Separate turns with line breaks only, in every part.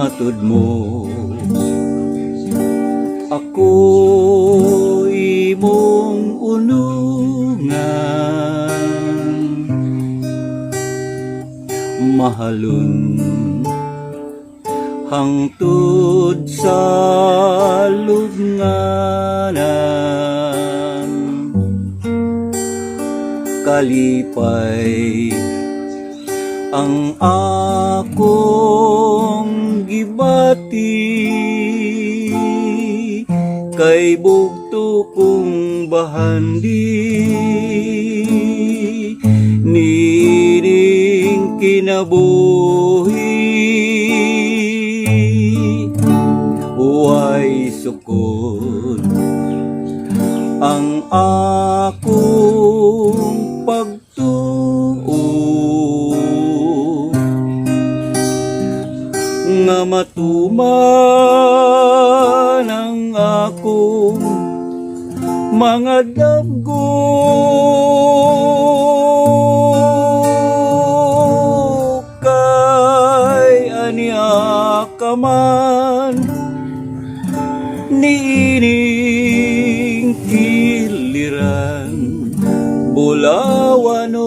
matud mo. Ako imong unungan Mahalon hangtod sa lubnganan. Kalipay ang akong gibati kay bugto kong bahandi. Niring kinabuhi huway sukod ang akong nga matuman ang akong mga damgo. Kay aniya ka man niining kiliran bulawanon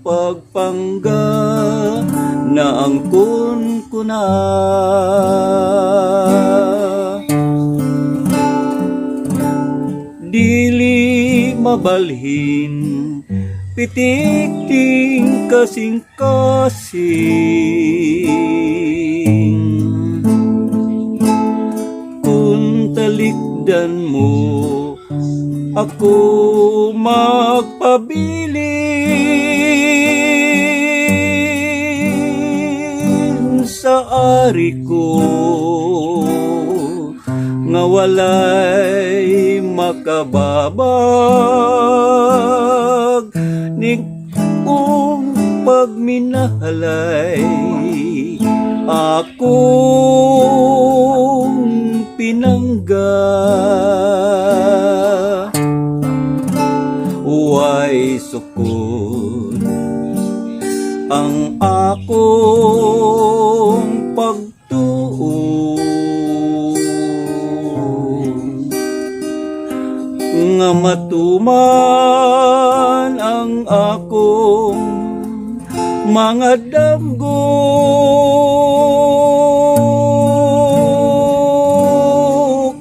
pagpangga angkon ko na. Dili mabalhin pitik-ting kasing-kasing kung talikdan mo ako magpabilin ari ko nga walay makababag. Ni kung pagminahalay akong pinangga. Huway sukod ang akong pagtuo nga matuman ang akong mga damgo.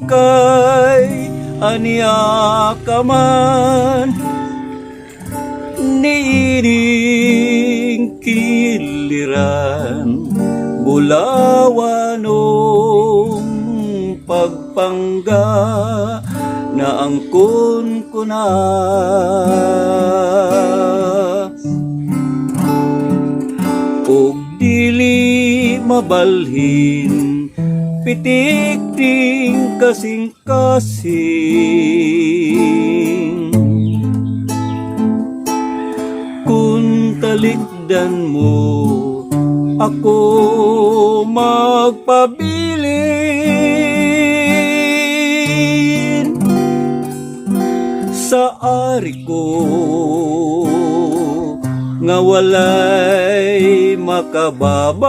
Kay aniya ka man niining kiliran bulawanong pagpangga na angkon ko na. Og dili mabalhin pitik-ting kasing-kasing. Kung talikdan mo ako magpabilin sa ari ko nga walay makababag.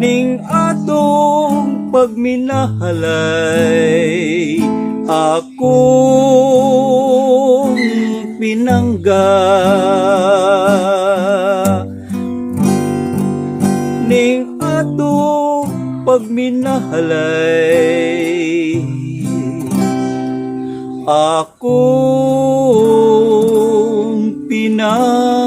Ning atong pagminahalay akong pinangga pagminahalay. Akong pinangga